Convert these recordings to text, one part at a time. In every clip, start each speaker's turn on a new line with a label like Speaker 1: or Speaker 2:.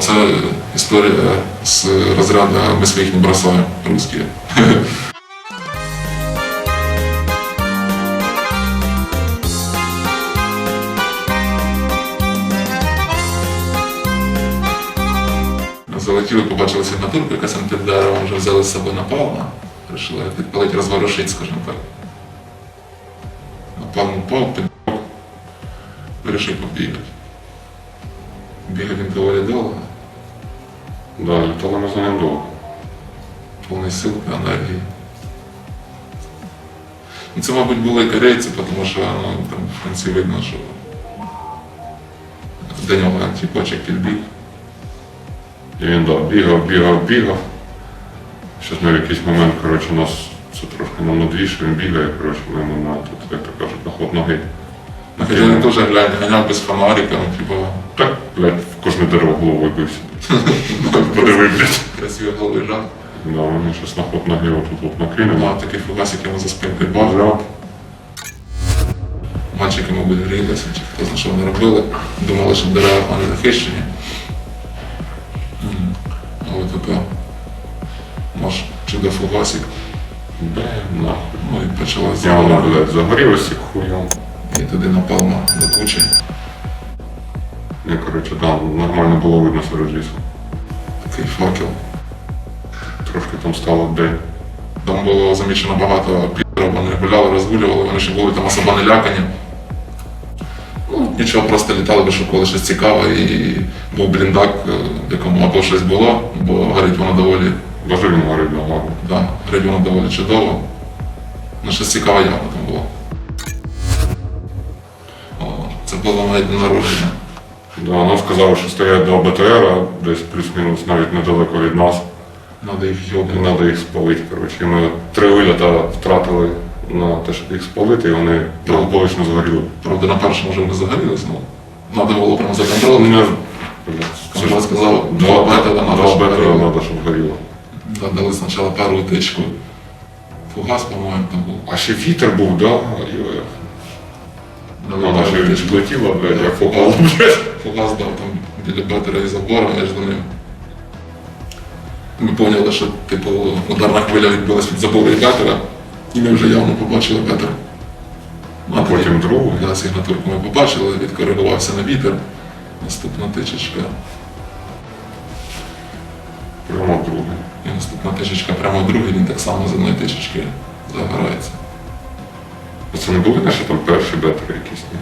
Speaker 1: Це історія з розряду «Ми своїх не бросаємо» русські. Залетіли, побачили сигнатурку, яка там під вже взяли з собою напалма. Вирішили підпалити, розворушити, скажімо так. Напалм упав, під вирішив побігати. Бігав він доволі довго,
Speaker 2: Да, літали ми ним довго.
Speaker 1: повний сил, енергії. Ну, Це, мабуть, були корейці, тому що ну, там в кінці видно, що до нього тіпочок підбіг.
Speaker 2: І він да, бігав, бігав, бігав. Щось ми в якийсь момент, коротше, нас це трошки нам надвіше, він бігає, коротше, ми йому на тут, як то кажуть, на ход ноги.
Speaker 1: На він теж глянь, ганяв без фонарика, ну, типу,
Speaker 2: Так, блядь, в кожне дерево головою бився. Подиви, блядь.
Speaker 1: красиво голий жах.
Speaker 2: Да, вони щось на ход ноги отут от накинемо.
Speaker 1: Мав такий фугасик йому за спинкою бажав. Мальчики, мабуть, грілися, чи хто знає, що вони робили. Думали, що дерева вони захищені. Але таке, може, чудо фугасик.
Speaker 2: Бе, нахуй.
Speaker 1: Ну і
Speaker 2: воно,
Speaker 1: загорання.
Speaker 2: блядь, загорілося хуйом.
Speaker 1: І туди напалма до кучі.
Speaker 2: І, коротше, там нормально було видно серед лісу.
Speaker 1: Такий факел.
Speaker 2: Трошки там стало день.
Speaker 1: Там було замічено багато підерів, вони гуляли, розгулювали, вони ще були там особо не лякані. Ну, нічого, просто літали, вишукували щось цікаве і був бліндак, е, в якому або щось було, бо горить воно доволі,
Speaker 2: він горить, да,
Speaker 1: горить воно доволі чудово. Ну, щось цікаве явно там було. Це було навіть день народження.
Speaker 2: Да, нам сказали, що стоять два БТР, десь плюс-мінус навіть недалеко від нас.
Speaker 1: Надо їх йобнути.
Speaker 2: треба їх спалити. Коротше. І ми три виліта втратили на те, щоб їх спалити, і вони благополучно згоріли.
Speaker 1: Правда, на першому вже не загорілись, ну. Надо було прямо за контролем.
Speaker 2: Не,
Speaker 1: Командир сказав, два
Speaker 2: два
Speaker 1: бетера надо,
Speaker 2: два
Speaker 1: щоб
Speaker 2: бетера
Speaker 1: горіло.
Speaker 2: треба, щоб горіло.
Speaker 1: Да, дали спочатку першу тичку. Фугас, по-моєму, там був.
Speaker 2: А ще вітер був, да? Вона ще
Speaker 1: першу тичку.
Speaker 2: блядь, як попало, блядь.
Speaker 1: Фугас дав там біля бетера і забора між ним. Ми поняли, що типу ударна хвиля відбилась від забору і бетера, і ми вже явно побачили бетер.
Speaker 2: А потім другу.
Speaker 1: Да, сигнатурку ми побачили, відкоригувався на вітер. Наступна тичечка.
Speaker 2: Прямо другу.
Speaker 1: І наступна тичечка прямо в другий, він так само з одної тичечки загорається.
Speaker 2: А це не були наші там перші бетери якісь? Ні?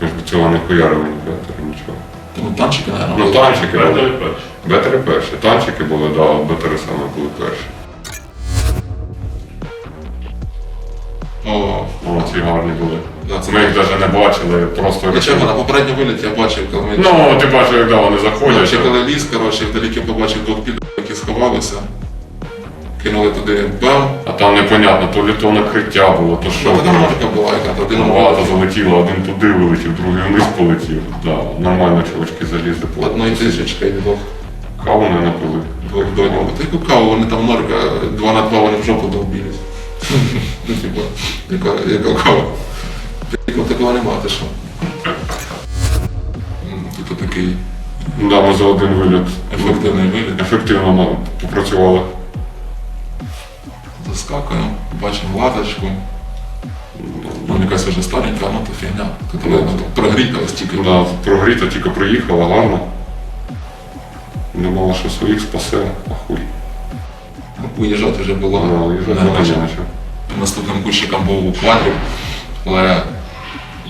Speaker 2: Ми ж до цього не хуярили ні бетери, нічого.
Speaker 1: Тому танчики, мабуть,
Speaker 2: Ну танчики були.
Speaker 3: перші.
Speaker 2: Бетери перші. Танчики були, да, а бетери саме були перші.
Speaker 1: О,
Speaker 2: О, ці гарні були.
Speaker 1: да, це
Speaker 2: Ми їх навіть не бачили, просто.
Speaker 1: Нічого, на попередньому виліті я бачив, коли ми
Speaker 2: Ну, ти бачив, як да, вони
Speaker 1: Ну,
Speaker 2: заходять.
Speaker 1: ще коли ліс, коротше, вдалеке побачив двох підів, які сховалися. Кинули туди бам.
Speaker 2: А там непонятно, то лі то накриття було, то що.
Speaker 1: Ну, там була, яка то один
Speaker 2: Багато залетіло, один туди вилетів, другий вниз полетів. Да, нормально чувачки залізли по
Speaker 1: одної тисячка і двох,
Speaker 2: Каву не напили.
Speaker 1: двох донів. Яку каву, вони там норка, два на два вони в жопу довбілись. Ну, типа, яка, яка кава. Типу, такого нема, ти що? Типу такий
Speaker 2: Да, ми за один виліт
Speaker 1: ефективний виліт.
Speaker 2: ефективно ну, попрацювали.
Speaker 1: Заскакуємо, бачимо латочку. Ну, якась вже старенька, ну то фігня. Вона прогріта ось тільки.
Speaker 2: Да, прогріта тільки приїхала, гарно. Думала, що своїх спасе, а хуй.
Speaker 1: Виїжджати вже було.
Speaker 2: Ну, і
Speaker 1: не
Speaker 2: не
Speaker 1: Наступним кущиком був квадрик, але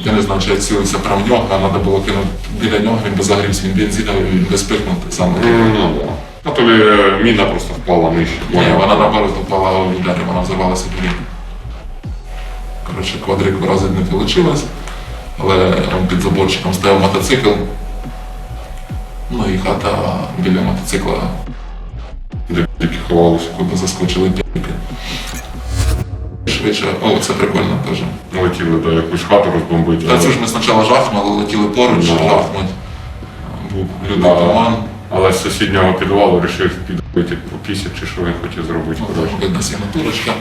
Speaker 1: я не знаю, чи я цілився прямо в нього, а треба було кинути біля нього, він би загрівся, він бензином, він би спихнув так само.
Speaker 2: Ну, ну, А то лі е, міна просто впала нижче.
Speaker 1: Ні, вона наоборот упала в ударі, вона взорвалася туди. Коротше, квадрик вразити не вийшло, але під заборчиком стояв мотоцикл. Ну і хата біля мотоцикла,
Speaker 2: Де тільки ховалися.
Speaker 1: куди заскочили п'ятки. Швидше, о, це прикольно теж.
Speaker 2: Летіли до якусь хату розбомбити.
Speaker 1: Та це ж ми спочатку жахнули, летіли поруч,
Speaker 2: Да.
Speaker 1: жахнуть. Був
Speaker 2: Да.
Speaker 1: туман.
Speaker 2: Але з сусіднього підвалу вирішив підбити по пісі, чи що він хотів зробити. Коротше.
Speaker 1: сигнатурочка.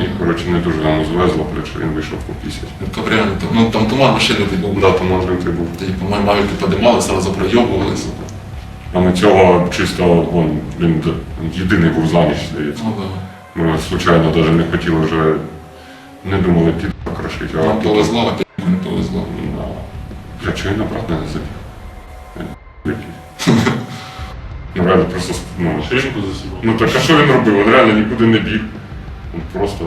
Speaker 2: І, коротше, не дуже йому звезло, що він вийшов по 50.
Speaker 1: Ну, там- ну там туман лютий був.
Speaker 2: Да, там лютий був.
Speaker 1: Тоді, по-моєму, мавіки подимали, сразу пройобувалися.
Speaker 2: А ми цього чисто, он, він єдиний був за ніч, здається.
Speaker 1: Ну да.
Speaker 2: Ми случайно навіть не хотіли вже, не думали під крошити,
Speaker 1: Нам повезло, а не повезло.
Speaker 2: Да. Я чого він обратно не забіг? Ну реально просто, ну,
Speaker 3: Ширинку засібав.
Speaker 2: ну так а що він робив? Він реально нікуди не біг. Він просто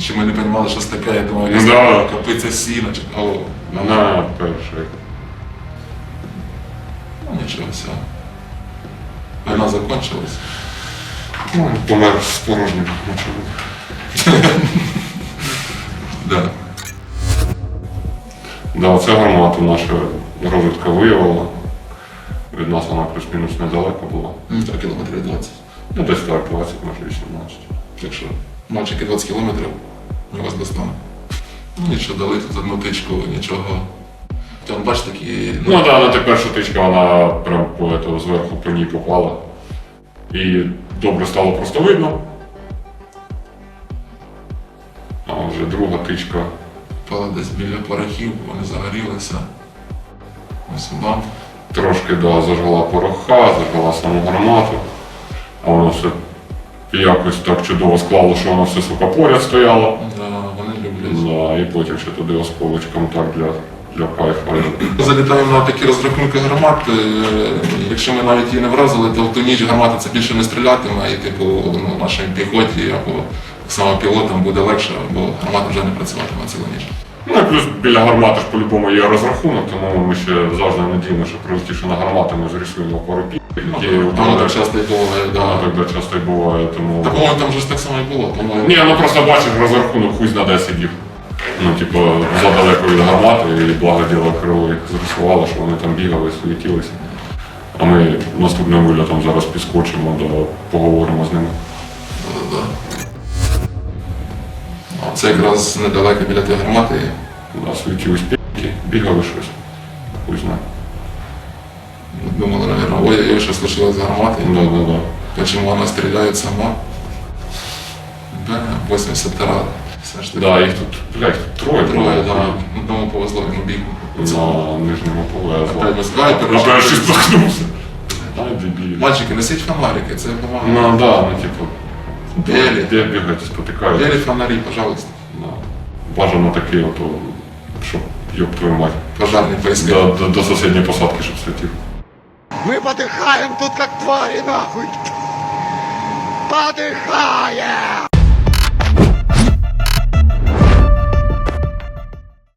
Speaker 1: Ще ми не розуміли, що це таке, я думав,
Speaker 2: Ну да.
Speaker 1: копиця сіна, чи о,
Speaker 2: на перший.
Speaker 1: ну нічого, все. Війна закончилась.
Speaker 2: Ну, він помер з порожнім мочовим.
Speaker 1: Да.
Speaker 2: Да, це гармату наша розвідка виявила. Від нас вона плюс-мінус недалеко була.
Speaker 1: Ну, так, кілометрів 20.
Speaker 2: Ну, десь так, 20, може 18.
Speaker 1: Так що, мальчики 20 кілометрів, ми вас достанемо. Ну нічого, дали тут одну тичку, нічого. Там бачиш такі.
Speaker 2: Ну так, да, на тепер що тичка, вона прям по этого, зверху по ній попала. І добре стало просто видно. А вже друга тичка.
Speaker 1: Впала десь біля порохів, вони загорілися. Ось бам.
Speaker 2: Трошки да, зажгла пороха, зажгла саму гармату. А воно все якось так чудово склало, що воно все сука поряд стояло.
Speaker 1: Да, вони люблять.
Speaker 2: Да, і потім ще туди осколочком так для, для кайфа.
Speaker 1: Залітаємо на такі розрахунки гармат. е, Якщо ми навіть її не вразили, то в ту ніч гармата це більше не стрілятиме, і типу ну, нашій піхоті або саме пілотам буде легше, бо гармата вже не працюватиме цілу ніч.
Speaker 2: Ну і плюс біля гармати ж по-любому є розрахунок, тому ми ще завжди надіємо, що прилетівши на гармату, ми зрисуємо пару пів, які
Speaker 1: Воно так часто і буває,
Speaker 2: Да,
Speaker 1: да.
Speaker 2: так да, часто і буває, тому.
Speaker 1: Та по-моєму там же ж так само і було. По-моєму.
Speaker 2: Ні, ну просто бачиш розрахунок хуй на 10 сидів. Ну, типу, задалеко від гармати, і благо діло крило їх зрисувало, що вони там бігали, суетілися. А ми наступним вильотом зараз підскочимо, до, поговоримо з ними.
Speaker 1: Да-да-да. А Це якраз недалеко біля тієї гармати.
Speaker 2: Да, суетілись піки, бігали щось. Хуй знає.
Speaker 1: Думали, наверное, ой-ой-ой, що случилось з гарматою.
Speaker 2: Да, да, да.
Speaker 1: Почему она стреляет сама? Да, 82 все ж таки.
Speaker 2: Да, їх тут, блядь, тут троє.
Speaker 1: Троє, да. Ну, тому повезло, він убіг.
Speaker 2: На нижньому повезло.
Speaker 1: Опять без снайпера.
Speaker 2: А перший споткнувся. Ай, дебілі.
Speaker 1: Мальчики, несіть фонарики, це допомагає.
Speaker 2: Ну да, ну типу.
Speaker 1: Білі.
Speaker 2: Де бігати, спотикаються.
Speaker 1: Бери фонари, пожалуйста.
Speaker 2: Да. Бажано такий, ото, щоб, ёб твою мать,
Speaker 1: Пожарні поиски.
Speaker 2: до, до, до сусідньої посадки, щоб світив.
Speaker 4: Мы подыхаем тут как твари нахуй. Подыхаем!